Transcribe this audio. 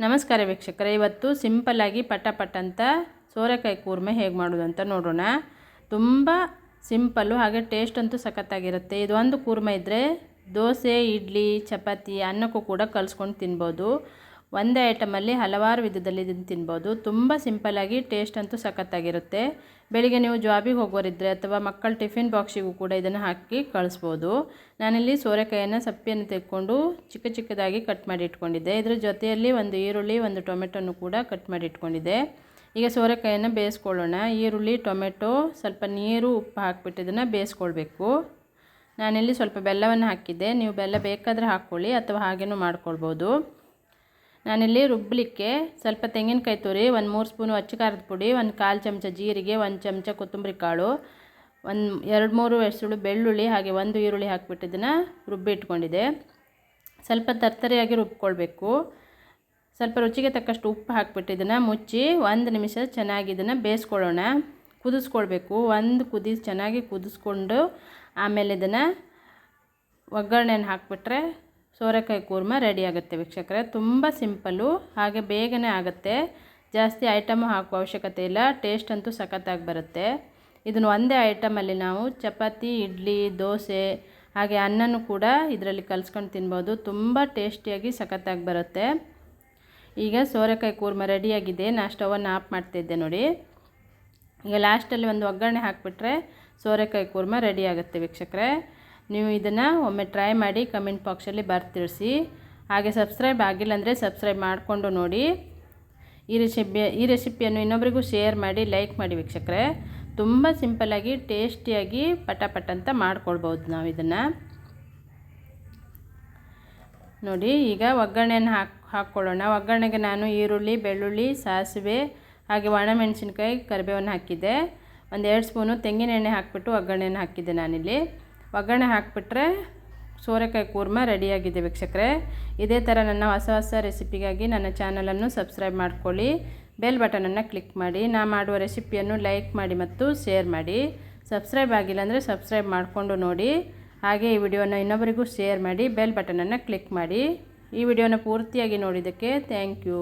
ನಮಸ್ಕಾರ ವೀಕ್ಷಕರೇ. ಇವತ್ತು ಸಿಂಪಲ್ಲಾಗಿ ಪಟ ಅಂತ ಸೋರೆಕಾಯಿ ಕೂರ್ಮೆ ಹೇಗೆ ಮಾಡೋದು ಅಂತ ನೋಡೋಣ. ತುಂಬ ಸಿಂಪಲ್ಲು ಹಾಗೆ ಟೇಸ್ಟ್ ಅಂತೂ ಸಖತ್ತಾಗಿರುತ್ತೆ. ಇದು ಒಂದು ಕೂರ್ಮೆ ಇದ್ದರೆ ದೋಸೆ, ಇಡ್ಲಿ, ಚಪಾತಿ ಅನ್ನಕ್ಕೂ ಕೂಡ ಕಲಿಸ್ಕೊಂಡು ತಿನ್ಬೋದು. ಒಂದೇ ಐಟಮಲ್ಲಿ ಹಲವಾರು ವಿಧದಲ್ಲಿ ಇದನ್ನು ತಿನ್ಬೋದು. ತುಂಬ ಸಿಂಪಲ್ಲಾಗಿ ಟೇಸ್ಟ್ ಅಂತೂ ಸಖತ್ತಾಗಿರುತ್ತೆ. ಬೆಳಿಗ್ಗೆ ನೀವು ಜಾಬಿಗೆ ಹೋಗೋರಿದ್ದರೆ ಅಥವಾ ಮಕ್ಕಳ ಟಿಫಿನ್ ಬಾಕ್ಸಿಗೂ ಕೂಡ ಇದನ್ನು ಹಾಕಿ ಕಳಿಸ್ಬೋದು. ನಾನಿಲ್ಲಿ ಸೋರೆಕಾಯಿಯನ್ನು ಸಪ್ಪೆಯನ್ನು ತೆಕ್ಕೊಂಡು ಚಿಕ್ಕ ಚಿಕ್ಕದಾಗಿ ಕಟ್ ಮಾಡಿ ಇಟ್ಕೊಂಡಿದ್ದೆ. ಇದರ ಜೊತೆಯಲ್ಲಿ ಒಂದು ಈರುಳ್ಳಿ, ಒಂದು ಟೊಮೆಟೊನು ಕೂಡ ಕಟ್ ಮಾಡಿ ಇಟ್ಕೊಂಡಿದ್ದೆ. ಈಗ ಸೋರೆಕಾಯಿಯನ್ನು ಬೇಯಿಸ್ಕೊಳ್ಳೋಣ. ಈರುಳ್ಳಿ, ಟೊಮೆಟೊ, ಸ್ವಲ್ಪ ನೀರು, ಉಪ್ಪು ಹಾಕಿಬಿಟ್ಟು ಇದನ್ನು ಬೇಯಿಸ್ಕೊಳ್ಬೇಕು. ನಾನಿಲ್ಲಿ ಸ್ವಲ್ಪ ಬೆಲ್ಲವನ್ನು ಹಾಕಿದ್ದೆ. ನೀವು ಬೆಲ್ಲ ಬೇಕಾದರೆ ಹಾಕ್ಕೊಳ್ಳಿ ಅಥವಾ ಹಾಗೇನೂ ಮಾಡ್ಕೊಳ್ಬೋದು. ನಾನಿಲ್ಲಿ ರುಬ್ಬಲಿಕ್ಕೆ ಸ್ವಲ್ಪ ತೆಂಗಿನಕಾಯಿ ತುರಿ, ಒಂದು ಮೂರು ಸ್ಪೂನು ಅಚ್ಚ ಖಾರದ ಪುಡಿ, ಒಂದು ಕಾಲು ಚಮಚ ಜೀರಿಗೆ, ಒಂದು ಚಮಚ ಕೊತ್ತಂಬರಿ ಕಾಳು, ಒಂದು ಎರಡು ಮೂರು ಹೆಸರು ಬೆಳ್ಳುಳ್ಳಿ, ಹಾಗೆ ಒಂದು ಈರುಳ್ಳಿ ಹಾಕ್ಬಿಟ್ಟು ಇದನ್ನು ರುಬ್ಬಿ ಇಟ್ಕೊಂಡಿದ್ದೆ. ಸ್ವಲ್ಪ ತರ್ತರಿಯಾಗಿ ರುಬ್ಕೊಳ್ಬೇಕು. ಸ್ವಲ್ಪ ರುಚಿಗೆ ತಕ್ಕಷ್ಟು ಉಪ್ಪು ಹಾಕ್ಬಿಟ್ಟು ಇದನ್ನು ಮುಚ್ಚಿ ಒಂದು ನಿಮಿಷ ಚೆನ್ನಾಗಿ ಇದನ್ನು ಬೇಯಿಸ್ಕೊಳ್ಳೋಣ. ಕುದಿಸ್ಕೊಳ್ಬೇಕು. ಒಂದು ಕುದಿ ಚೆನ್ನಾಗಿ ಕುದಿಸ್ಕೊಂಡು ಆಮೇಲೆ ಇದನ್ನು ಒಗ್ಗರಣೆಯನ್ನು ಹಾಕಿಬಿಟ್ರೆ ಸೋರೆಕಾಯಿ ಕೂರ್ಮ ರೆಡಿ ಆಗುತ್ತೆ ವೀಕ್ಷಕರೇ. ತುಂಬ ಸಿಂಪಲ್ಲು ಹಾಗೆ ಬೇಗನೆ ಆಗುತ್ತೆ. ಜಾಸ್ತಿ ಐಟಮು ಹಾಕುವ ಅವಶ್ಯಕತೆ ಇಲ್ಲ. ಟೇಸ್ಟ್ ಅಂತೂ ಸಖತ್ತಾಗಿ ಬರುತ್ತೆ. ಇದನ್ನು ಒಂದೇ ಐಟಮಲ್ಲಿ ನಾವು ಚಪಾತಿ, ಇಡ್ಲಿ, ದೋಸೆ, ಹಾಗೆ ಅನ್ನನೂ ಕೂಡ ಇದರಲ್ಲಿ ಕಲಿಸ್ಕೊಂಡು ತಿನ್ಬೋದು. ತುಂಬ ಟೇಸ್ಟಿಯಾಗಿ ಸಖತ್ತಾಗಿ ಬರುತ್ತೆ. ಈಗ ಸೋರೆಕಾಯಿ ಕೂರ್ಮ ರೆಡಿಯಾಗಿದೆ ನಾನು ಸ್ಟವನ್ನು ಆಫ್ ಮಾಡ್ತಿದ್ದೆ ನೋಡಿ. ಈಗ ಲಾಸ್ಟಲ್ಲಿ ಒಂದು ಒಗ್ಗರಣೆ ಹಾಕಿಬಿಟ್ರೆ ಸೋರೆಕಾಯಿ ಕೂರ್ಮ ರೆಡಿ ಆಗುತ್ತೆ ವೀಕ್ಷಕರೇ. ನೀವು ಇದನ್ನು ಒಮ್ಮೆ ಟ್ರೈ ಮಾಡಿ ಕಮೆಂಟ್ ಬಾಕ್ಸಲ್ಲಿ ಬರ್ತಿರ್ಸಿ. ಹಾಗೆ ಸಬ್ಸ್ಕ್ರೈಬ್ ಆಗಿಲ್ಲ ಅಂದರೆ ಸಬ್ಸ್ಕ್ರೈಬ್ ಮಾಡಿಕೊಂಡು ನೋಡಿ. ಈ ರೆಸಿಪಿ ಈ ರೆಸಿಪಿಯನ್ನು ಇನ್ನೊಬ್ರಿಗೂ ಶೇರ್ ಮಾಡಿ ಲೈಕ್ ಮಾಡಿ ವೀಕ್ಷಕರೇ. ತುಂಬ ಸಿಂಪಲ್ಲಾಗಿ ಟೇಸ್ಟಿಯಾಗಿ ಪಟ ಅಂತ ಮಾಡ್ಕೊಳ್ಬೋದು ನಾವು ಇದನ್ನು. ನೋಡಿ, ಈಗ ಒಗ್ಗರಣೆಯನ್ನು ಹಾಕಿ, ಹಾಕ್ಕೊಳ್ಳೋಣ. ಒಗ್ಗರಣೆಗೆ ನಾನು ಈರುಳ್ಳಿ, ಬೆಳ್ಳುಳ್ಳಿ, ಸಾಸಿವೆ, ಹಾಗೆ ಒಣಮೆಣಸಿನ್ಕಾಯಿ, ಕರಿಬೇವನ್ನು ಹಾಕಿದ್ದೆ. ಒಂದು ಎರಡು ಸ್ಪೂನು ತೆಂಗಿನ ಎಣ್ಣೆ ಹಾಕಿಬಿಟ್ಟು ಒಗ್ಗರಣೆಯನ್ನು ಹಾಕಿದ್ದೆ ನಾನಿಲ್ಲಿ. ಒಗ್ಗರಣೆ ಹಾಕಿಬಿಟ್ರೆ ಸೋರೆಕಾಯಿ ಕೂರ್ಮ ರೆಡಿಯಾಗಿದೆ ವೀಕ್ಷಕರೆ. ಇದೇ ಥರ ನನ್ನ ಹೊಸ ಹೊಸ ರೆಸಿಪಿಗಾಗಿ ನನ್ನ ಚಾನಲನ್ನು ಸಬ್ಸ್ಕ್ರೈಬ್ ಮಾಡಿಕೊಳ್ಳಿ, ಬೆಲ್ ಬಟನನ್ನು ಕ್ಲಿಕ್ ಮಾಡಿ, ನಾ ಮಾಡುವ ರೆಸಿಪಿಯನ್ನು ಲೈಕ್ ಮಾಡಿ ಮತ್ತು ಶೇರ್ ಮಾಡಿ. ಸಬ್ಸ್ಕ್ರೈಬ್ ಆಗಿಲ್ಲ ಅಂದರೆ ಸಬ್ಸ್ಕ್ರೈಬ್ ಮಾಡಿಕೊಂಡು ನೋಡಿ. ಹಾಗೆ ಈ ವಿಡಿಯೋನ ಇನ್ನೊಬ್ಬರಿಗೂ ಶೇರ್ ಮಾಡಿ, ಬೆಲ್ ಬಟನನ್ನು ಕ್ಲಿಕ್ ಮಾಡಿ. ಈ ವಿಡಿಯೋನ ಪೂರ್ತಿಯಾಗಿ ನೋಡಿದ್ದಕ್ಕೆ ಥ್ಯಾಂಕ್ ಯು.